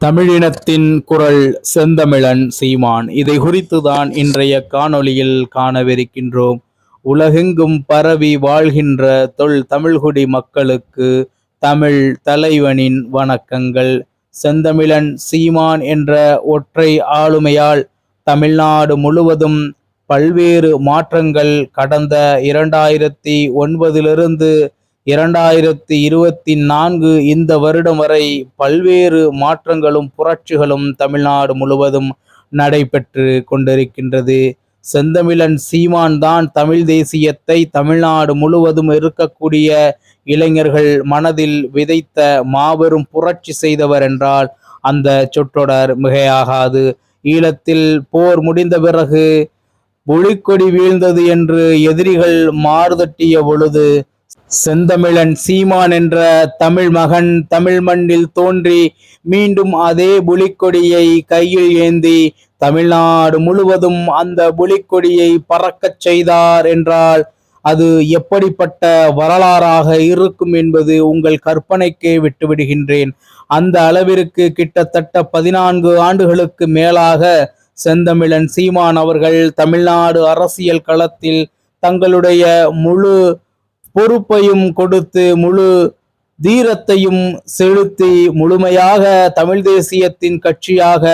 தமிழினத்தின் குரல் செந்தமிழன் சீமான். இதை குறித்துதான் இன்றைய காணொளியில் காணவிருக்கின்றோம். உலகெங்கும் பரவி வாழ்கின்ற தொல் தமிழ்குடி மக்களுக்கு தமிழ் தலைவனின் வணக்கங்கள். செந்தமிழன் சீமான் என்ற ஒற்றை ஆளுமையால் தமிழ்நாடு முழுவதும் பல்வேறு மாற்றங்கள் கடந்த இரண்டாயிரத்தி ஒன்பதிலிருந்து இரண்டாயிரத்தி இருபத்தி நான்கு இந்த வருடம் வரை பல்வேறு மாற்றங்களும் புரட்சிகளும் தமிழ்நாடு முழுவதும் நடைபெற்று கொண்டிருக்கின்றது. செந்தமிழன் சீமான் தான் தமிழ் தேசியத்தை தமிழ்நாடு முழுவதும் இருக்கக்கூடிய இளைஞர்கள் மனதில் விதைத்த மாபெரும் புரட்சி செய்தவர் என்றால் அந்த சொற்றொடர் மிகையாகாது. ஈழத்தில் போர் முடிந்த பிறகு புலிக்கொடி வீழ்ந்தது என்று எதிரிகள் மாறுதட்டிய பொழுது செந்தமிழன் சீமான் என்ற தமிழ் மகன் தமிழ் மண்ணில் தோன்றி மீண்டும் அதே புலிக்கொடியை கையில் ஏந்தி தமிழ்நாடு முழுவதும் அந்த புலிக்கொடியை பறக்கச் செய்தார் என்றால் அது எப்படிப்பட்ட வரலாறாக இருக்கும் என்பது உங்கள் கற்பனைக்கே விட்டுவிடுகின்றேன். அந்த அளவிற்கு கிட்டத்தட்ட பதினான்கு ஆண்டுகளுக்கு மேலாக செந்தமிழன் சீமான் அவர்கள் தமிழ்நாடு அரசியல் களத்தில் தங்களுடைய முழு பொறுப்பையும் கொடுத்து முழு தீரத்தையும் செலுத்தி முழுமையாக தமிழ் தேசியத்தின் கட்சியாக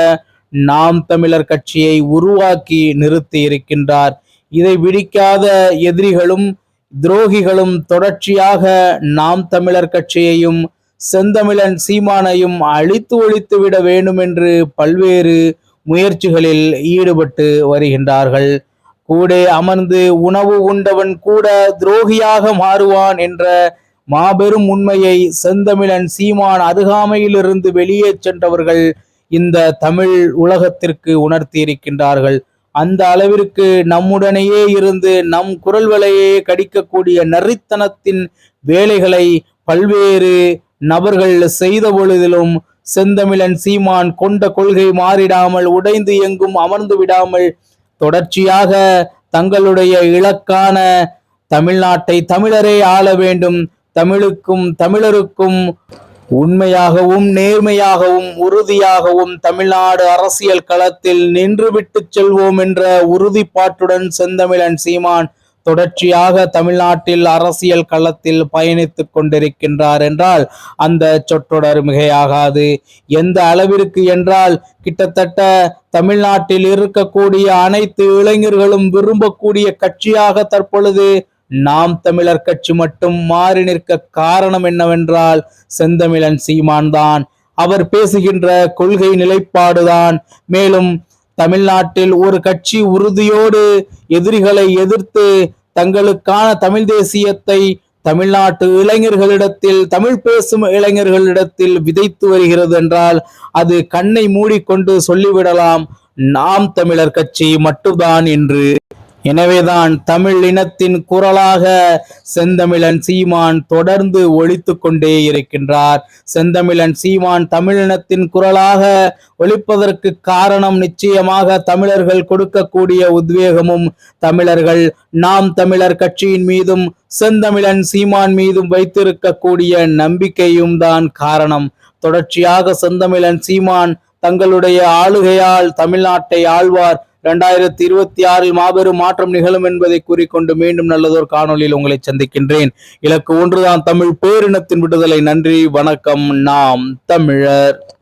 நாம் தமிழர் கட்சியை உருவாக்கி நிறுத்தி இருக்கின்றார். இதை விடிக்காத எதிரிகளும் துரோகிகளும் தொடர்ச்சியாக நாம் தமிழர் கட்சியையும் செந்தமிழன் சீமானையும் அழித்து ஒழித்து விட வேண்டும் என்று பல்வேறு முயற்சிகளில் ஈடுபட்டு வருகின்றார்கள். கூட அமர்ந்து உணவு உண்டவன் கூட துரோகியாக மாறுவான் என்ற மாபெரும் உண்மையை செந்தமிழன் சீமான் அருகாமையிலிருந்து வெளியே சென்றவர்கள் இந்த தமிழ் உலகத்திற்கு உணர்த்தி இருக்கின்றார்கள் அந்த அளவிற்கு நம்முடனேயே இருந்து நம் குரல் வலையே கடிக்கக்கூடிய நரித்தனத்தின் வேலைகளை பல்வேறு நபர்கள் செய்த பொழுதிலும் செந்தமிழன் சீமான் கொண்ட கொள்கை மாறிடாமல் உடைந்து எங்கும் அமர்ந்து விடாமல் தொடர்ச்சியாக தங்களுடைய இலக்கான தமிழ்நாட்டை தமிழரே ஆள வேண்டும். தமிழுக்கும் தமிழருக்கும் உண்மையாகவும் நேர்மையாகவும் உறுதியாகவும் தமிழ்நாடு அரசியல் களத்தில் நின்றுவிட்டு செல்வோம் என்ற உறுதிப்பாட்டுடன் செந்தமிழன் சீமான் தொடர்ச்சியாக தமிழ்நாட்டில் அரசியல் களத்தில் பயணித்துக் கொண்டிருக்கின்றார் என்றால் அந்த சொற்றொடர் மிகையாகாது எந்த அளவிற்கு என்றால் கிட்டத்தட்ட தமிழ்நாட்டில் இருக்கக்கூடிய அனைத்து இளைஞர்களும் விரும்பக்கூடிய கட்சியாக தற்பொழுது நாம் தமிழர் கட்சி மட்டும் மாறி நிற்க காரணம் என்னவென்றால் செந்தமிழன் சீமான் தான் அவர் பேசுகின்ற கொள்கை நிலைப்பாடுதான். மேலும் தமிழ்நாட்டில் ஒரு கட்சி உறுதியோடு எதிரிகளை எதிர்த்து தங்களுக்கான தமிழ் தேசியத்தை தமிழ்நாட்டு இளைஞர்களிடத்தில் தமிழ் பேசும் இளைஞர்களிடத்தில் விதைத்து வருகிறது என்றால் அது கண்ணை மூடிக்கொண்டு சொல்லிவிடலாம். நாம் தமிழர் கட்சி மட்டும்தான் என்று எனவேதான் தமிழ் இனத்தின் குரலாக செந்தமிழன் சீமான் தொடர்ந்து ஒழித்து கொண்டே இருக்கின்றார். செந்தமிழன் சீமான் தமிழினத்தின் குரலாக ஒழிப்பதற்கு காரணம் நிச்சயமாக தமிழர்கள் கொடுக்கக்கூடிய உத்வேகமும் தமிழர்கள் நாம் தமிழர் கட்சியின் மீதும் செந்தமிழன் சீமான் மீதும் வைத்திருக்கக்கூடிய நம்பிக்கையும் தான் காரணம். தொடர்ச்சியாக செந்தமிழன் சீமான் தங்களுடைய ஆளுகையால் தமிழ்நாட்டை ஆழ்வார் இரண்டாயிரத்தி இருபத்தி ஆறில் மாபெரும் மாற்றம் நிகழும் என்பதை கூறிக்கொண்டு மீண்டும் நல்லதொரு காணொலியில் உங்களை சந்திக்கின்றேன். இலக்கு ஒன்றுதான் தமிழ் பேரினத்தின் விடுதலை. நன்றி வணக்கம். நாம் தமிழர்.